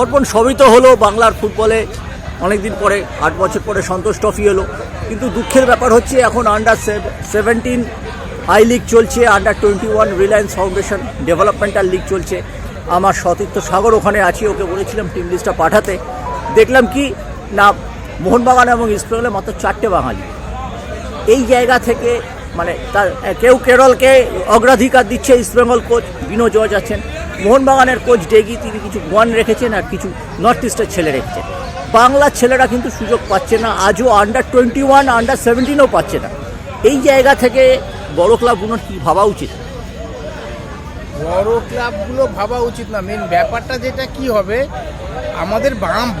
অর্পণ সবই তো হলো বাংলার ফুটবলে। অনেকদিন পরে, আট বছর পরে সন্তোষ ট্রফি এলো কিন্তু দুঃখের ব্যাপার হচ্ছে এখন আন্ডার সেভেন্টিন আই লিগ চলছে under twenty one Reliance Foundation developmental league চলছে। আমার সতীর্থ সাগর ওখানে আছি, ওকে বলেছিলাম টিম লিস্টটা পাঠাতে। দেখলাম কি, না, মোহনবাগান এবং ইস্টবেঙ্গলে মাত্র চারটে বাঙালি। এই জায়গা থেকে মানে তার কেউ কেরলকে অগ্রাধিকার দিচ্ছে ইস্টবেঙ্গল কোচ বিনো জর্জ আছেন। মোহনবাগানের কোচ ডেগি তিনি কিছু গোয়ান রেখেছেন আর কিছু নর্থ ইস্টের ছেলে রেখেছেন। বাংলার ছেলেরা কিন্তু সুযোগ পাচ্ছে না, আজও আন্ডার টোয়েন্টি ওয়ান আন্ডার সেভেন্টিনও পাচ্ছে না। এই জায়গা থেকে বড় ক্লাবগুলোর কী ভাবা উচিত? বড় ক্লাবগুলো ভাবা উচিত না। মেন ব্যাপারটা যেটা কি হবে, আমাদের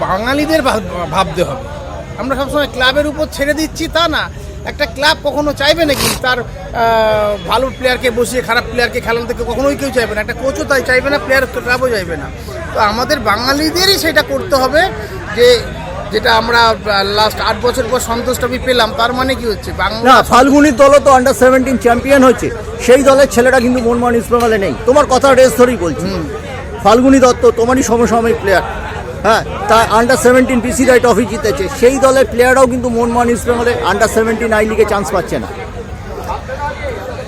বাঙালিদের ভাবতে হবে। আমরা সবসময় ক্লাবের উপর ছেড়ে দিচ্ছি তা না। একটা ক্লাব কখনো চাইবে নাকি তার ভালো প্লেয়ারকে বসিয়ে খারাপ প্লেয়ারকে খেলানো থেকে কখনোই কেউ চাইবে না? একটা কোচও তাই চাইবে না প্লেয়ার ক্লাবও চাইবে না। তো আমাদের বাঙালিদেরই সেটা করতে হবে যে যেটা আমরা লাস্ট আট বছর পর সন্তোষ ট্রফি পেলাম তার মানে কি হচ্ছে? বাংলা ফাল্গুনির দলও তো আন্ডার সেভেন্টিন চ্যাম্পিয়ন হয়েছে সেই দলের ছেলেরা কিন্তু মোহনবাগান ইস্টবেঙ্গলে নেই। তোমার কথা রেস ধরেই বলছি। ফাল্গুনি দত্ত তোমারই সমসাময়িক প্লেয়ার হ্যাঁ তা under seventeen PC Roy trophy জিতেছে। সেই দলের প্লেয়াররাও কিন্তু মোহনবাগান ইস্টবেঙ্গলে আন্ডার সেভেন্টিন আই লিগে চান্স পাচ্ছে না।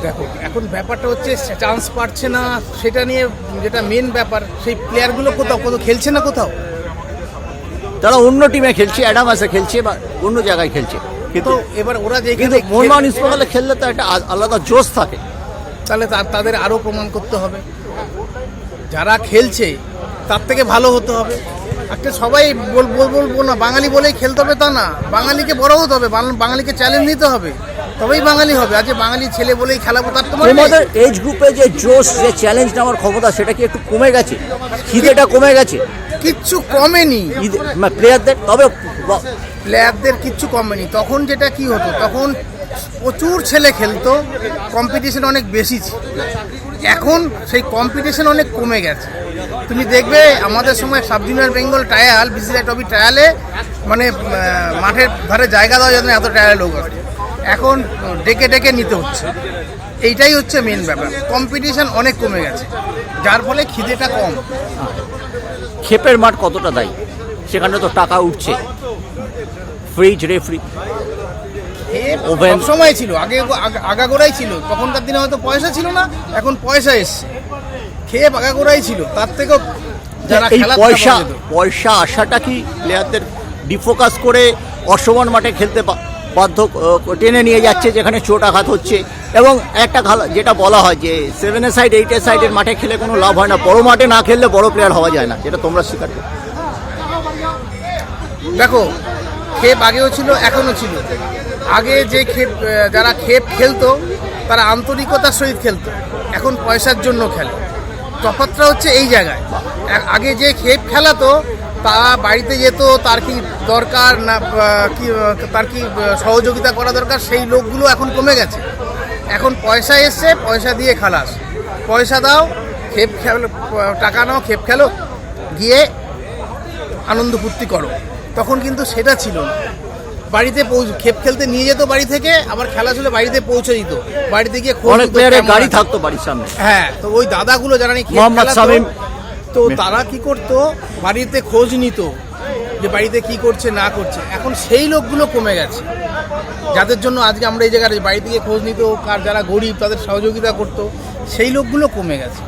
দেখো এখন ব্যাপারটা হচ্ছে চান্স পাচ্ছে না সেটা নিয়ে যেটা মেন ব্যাপার সেই প্লেয়ারগুলো কোথাও কোথাও খেলছে না কোথাও? তারা অন্য টিমে খেলছে অ্যাডামাসে খেলছে বা অন্য জায়গায় খেলছে। কিন্তু এবার ওরা যে কিন্তু যেখানে মোহনবাগান খেল- ইস্টবেঙ্গলে খেললে তো একটা আলাদা জোশ থাকে। তাহলে তাদের আরও প্রমাণ করতে হবে। যারা খেলছে তার থেকে ভালো হতে হবে। একটা সবাই বল বল- বলব না বাঙালি বলেই খেলতে হবে তা না। বাঙালিকে বড় হতে হবে বাঙালিকে চ্যালেঞ্জ নিতে হবে। তবেই বাঙালি হবে। আজ বাঙালি ছেলে বলেই খেলাবো তার তোমার। তোমাদের এজ গ্রুপে যে জোশ যে চ্যালেঞ্জ নেওয়ার ক্ষমতা সেটা কি একটু কমে গেছে? খিদেটা কমে গেছে? কিচ্ছু কমেনি। প্লেয়ারদের তবে প্লেয়ারদের কিচ্ছু কমেনি। তখন যেটা কি হতো তখন প্রচুর ছেলে খেলতো কম্পিটিশন অনেক বেশি ছিল। এখন সেই কম্পিটিশন অনেক কমে গেছে। তুমি দেখবে আমাদের সময় sub junior Bengal trial BCI trophy ট্রায়ালে মানে মাঠের ধারে জায়গা দেওয়া যেত না এত ট্রায়াল লোক আসে। এখন ডেকে ডেকে নিতে হচ্ছে। এইটাই হচ্ছে মেন ব্যাপার। কম্পিটিশন অনেক কমে গেছে। যার ফলে খিদেটা কম। ক্ষেপের মাঠ কতটা দায়ী? সেখানে তো টাকা উঠছে। ফ্রিজ রেফ্রি. সময় ছিল। আগে আগাগোড়াই ছিল। তখনকার দিনে হয়তো পয়সা ছিল না এখন পয়সা এসছে। খেয়ে পাকা করাই ছিল তার থেকেও যারা এই খেলা পয়সা পয়সা আসাটা কি প্লেয়ারদের ডিফোকাস করে অসমান মাঠে খেলতে বাধ্য টেনে নিয়ে যাচ্ছে যেখানে চোট আঘাত হচ্ছে? এবং একটা খালা যেটা বলা হয় যে সেভেনের সাইড এইটের সাইডের মাঠে খেলে কোনো লাভ হয় না। বড় মাঠে না খেললে বড় প্লেয়ার হওয়া যায় না যেটা তোমরা স্বীকার করো। দেখো খেপ আগেও ছিল এখনও ছিল। আগে যে খেপ যারা খেপ খেলতো তারা আন্তরিকতার সহিত খেলতো। এখন পয়সার জন্য খেলে। তফাৎটা হচ্ছে এই জায়গায়। আগে যে খেপ খেলাতো তা বাড়িতে যেত, তার কি দরকার না কি, তার কি সহযোগিতা করা দরকার, সেই লোকগুলো এখন কমে গেছে। এখন পয়সা এসছে, পয়সা দিয়ে খালাস। পয়সা দাও, খেপ খেলো, টাকা নাও, খেপ খেলো, গিয়ে আনন্দ ফুর্তি করো। তখন কিন্তু সেটা ছিল না। বাড়িতে খেপ খেলতে নিয়ে যেত বাড়ি থেকে আবার খেলা ছিল বাড়িতে পৌঁছে দিত। বাড়িতে গিয়ে খোঁজ অনেক প্লেয়ারের গাড়ি থাকতো বাড়ির সামনে। হ্যাঁ তো ওই দাদাগুলো যারা নাকি মোহাম্মদ শামীম। তো তারা কি করতো? বাড়িতে খোঁজ নিত যে বাড়িতে কি করছে না করছে। এখন সেই লোকগুলো কমে গেছে। যাদের জন্য আজকে আমরা এই জায়গায় বাড়ি থেকে খোঁজ নিত কার যারা গরিব তাদের সহযোগিতা করতো সেই লোকগুলো কমে গেছে।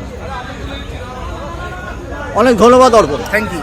অনেক ধন্যবাদ অর্পণ। Thank you